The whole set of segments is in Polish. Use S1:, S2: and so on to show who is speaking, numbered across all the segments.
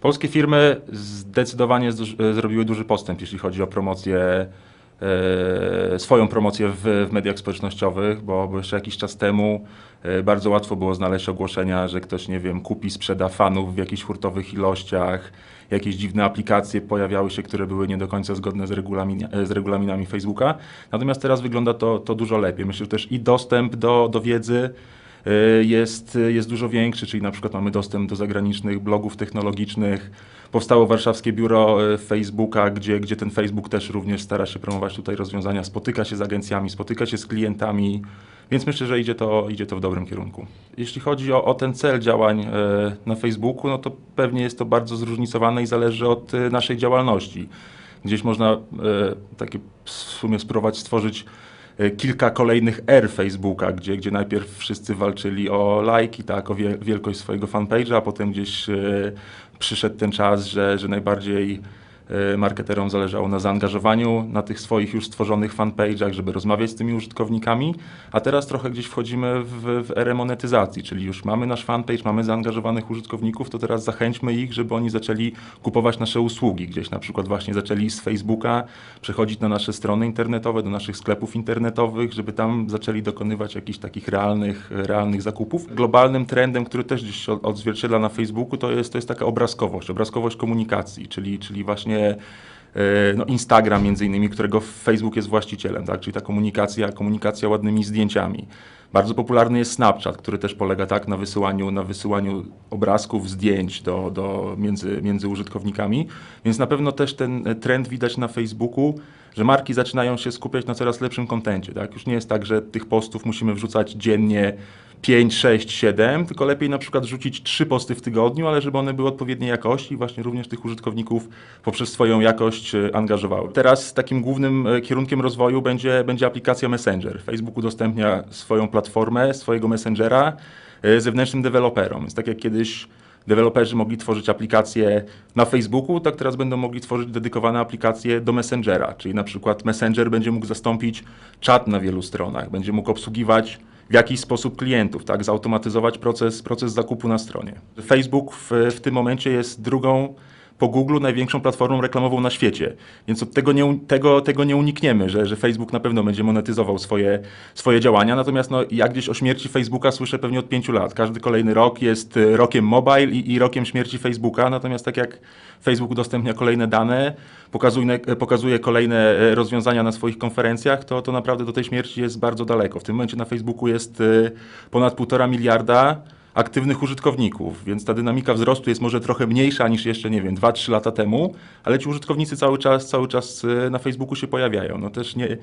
S1: Polskie firmy zdecydowanie zdu- zrobiły duży postęp, jeśli chodzi o promocję, e, swoją promocję w, w mediach społecznościowych, bo, bo jeszcze jakiś czas temu e, bardzo łatwo było znaleźć ogłoszenia, że ktoś, nie wiem, kupi, sprzeda fanów w jakichś hurtowych ilościach, jakieś dziwne aplikacje pojawiały się, które były nie do końca zgodne z, regulamin, z regulaminami Facebooka. Natomiast teraz wygląda to, to dużo lepiej. Myślę, że też i dostęp do, do wiedzy, jest, jest dużo większy, czyli na przykład mamy dostęp do zagranicznych blogów technologicznych. Powstało warszawskie biuro y, Facebooka, gdzie, gdzie ten Facebook też również stara się promować tutaj rozwiązania, spotyka się z agencjami, spotyka się z klientami, więc myślę, że idzie to, idzie to w dobrym kierunku. Jeśli chodzi o, o ten cel działań na Facebooku, no to pewnie jest to bardzo zróżnicowane i zależy od naszej działalności. Gdzieś można takie w sumie spróbować stworzyć e, kilka kolejnych R Facebooka, gdzie, gdzie najpierw wszyscy walczyli o lajki, tak, o wie, wielkość swojego fanpage'a, a potem gdzieś e, przyszedł ten czas, że, że najbardziej e, marketerom zależało na zaangażowaniu na tych swoich już stworzonych fanpage'ach, żeby rozmawiać z tymi użytkownikami, a teraz trochę gdzieś wchodzimy w, w erę monetyzacji, czyli już mamy nasz fanpage, mamy zaangażowanych użytkowników, to teraz zachęćmy ich, żeby oni zaczęli kupować nasze usługi, gdzieś na przykład właśnie zaczęli z Facebooka przechodzić na nasze strony internetowe, do naszych sklepów internetowych, żeby tam zaczęli dokonywać jakichś takich realnych, realnych zakupów. Globalnym trendem, który też gdzieś odzwierciedla na Facebooku, to jest, to jest taka obrazkowość, obrazkowość komunikacji, czyli, czyli właśnie e, no Instagram między innymi, którego Facebook jest właścicielem, tak? czyli ta komunikacja, komunikacja ładnymi zdjęciami. Bardzo popularny jest Snapchat, który też polega tak na wysyłaniu, na wysyłaniu obrazków, zdjęć do, do, między, między użytkownikami, więc na pewno też ten e, trend widać na Facebooku, że marki zaczynają się skupiać na coraz lepszym kontencie. Tak? Już nie jest tak, że tych postów musimy wrzucać dziennie 5, 6, 7, tylko lepiej na przykład rzucić 3 posty w tygodniu, ale żeby one były odpowiedniej jakości i właśnie również tych użytkowników poprzez swoją jakość e, angażowały. Teraz takim głównym e, kierunkiem rozwoju będzie, będzie aplikacja Messenger. Facebook udostępnia swoją platformę, swojego Messengera e, zewnętrznym deweloperom. Więc tak jak kiedyś deweloperzy mogli tworzyć aplikacje na Facebooku, tak teraz będą mogli tworzyć dedykowane aplikacje do Messengera, czyli na przykład Messenger będzie mógł zastąpić czat na wielu stronach, będzie mógł obsługiwać w jakiś sposób klientów, tak, zautomatyzować proces, proces zakupu na stronie. Facebook w, w tym momencie jest drugą po Google największą platformą reklamową na świecie. Więc od tego nie, tego, tego nie unikniemy, że, że Facebook na pewno będzie monetyzował swoje, swoje działania. Natomiast no, ja gdzieś o śmierci Facebooka słyszę pewnie od pięciu lat. Każdy kolejny rok jest y, rokiem mobile i, i rokiem śmierci Facebooka. Natomiast tak jak Facebook udostępnia kolejne dane, pokazuje, pokazuje kolejne e, rozwiązania na swoich konferencjach, to, to naprawdę do tej śmierci jest bardzo daleko. W tym momencie na Facebooku jest y, ponad półtora miliarda aktywnych użytkowników, więc ta dynamika wzrostu jest może trochę mniejsza niż jeszcze, nie wiem, 2-3 lata temu, ale ci użytkownicy cały czas, cały czas e, na Facebooku się pojawiają. No też nie,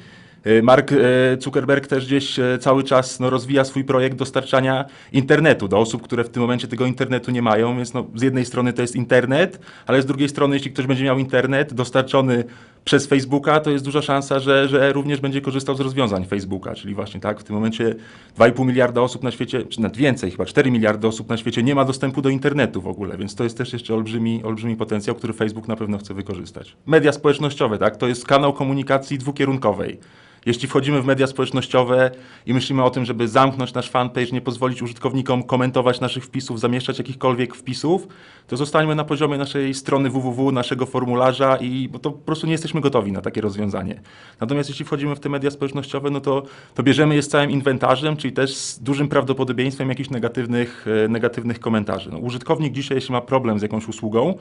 S1: Mark e, Zuckerberg też gdzieś e, cały czas no, rozwija swój projekt dostarczania internetu do osób, które w tym momencie tego internetu nie mają, więc no, z jednej strony to jest internet, ale z drugiej strony, jeśli ktoś będzie miał internet dostarczony przez Facebooka, to jest duża szansa, że, że również będzie korzystał z rozwiązań Facebooka, czyli właśnie tak, w tym momencie 2,5 miliarda osób na świecie, czy nawet więcej, chyba 4 miliardy osób na świecie nie ma dostępu do internetu w ogóle, więc to jest też jeszcze olbrzymi, olbrzymi potencjał, który Facebook na pewno chce wykorzystać. Media społecznościowe, tak, to jest kanał komunikacji dwukierunkowej. Jeśli wchodzimy w media społecznościowe i myślimy o tym, żeby zamknąć nasz fanpage, nie pozwolić użytkownikom komentować naszych wpisów, zamieszczać jakichkolwiek wpisów, to zostańmy na poziomie naszej strony www, naszego formularza i bo to po prostu nie jesteśmy gotowi na takie rozwiązanie. Natomiast jeśli wchodzimy w te media społecznościowe, no to, to bierzemy je z całym inwentarzem, czyli też z dużym prawdopodobieństwem jakichś negatywnych, e, negatywnych komentarzy. No, użytkownik dzisiaj, jeśli ma problem z jakąś usługą,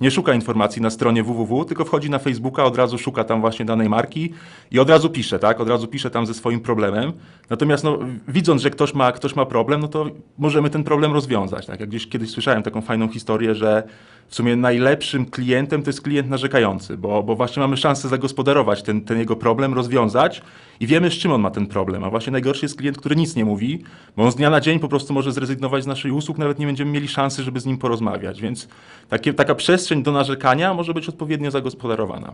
S1: nie szuka informacji na stronie www, tylko wchodzi na Facebooka, od razu szuka tam właśnie danej marki i od razu pisze, tak? Od razu pisze tam ze swoim problemem. Natomiast no, widząc, że ktoś ma, ktoś ma problem, no to możemy ten problem rozwiązać. Tak? Jak gdzieś kiedyś słyszałem taką fajną historię, że w sumie najlepszym klientem to jest klient narzekający, bo, bo właśnie mamy szansę zagospodarować ten, ten jego problem, rozwiązać i wiemy, z czym on ma ten problem. A właśnie najgorszy jest klient, który nic nie mówi, bo on z dnia na dzień po prostu może zrezygnować z naszej usług, nawet nie będziemy mieli szansy, żeby z nim porozmawiać. Więc takie, taka przestrzeń do narzekania może być odpowiednio zagospodarowana.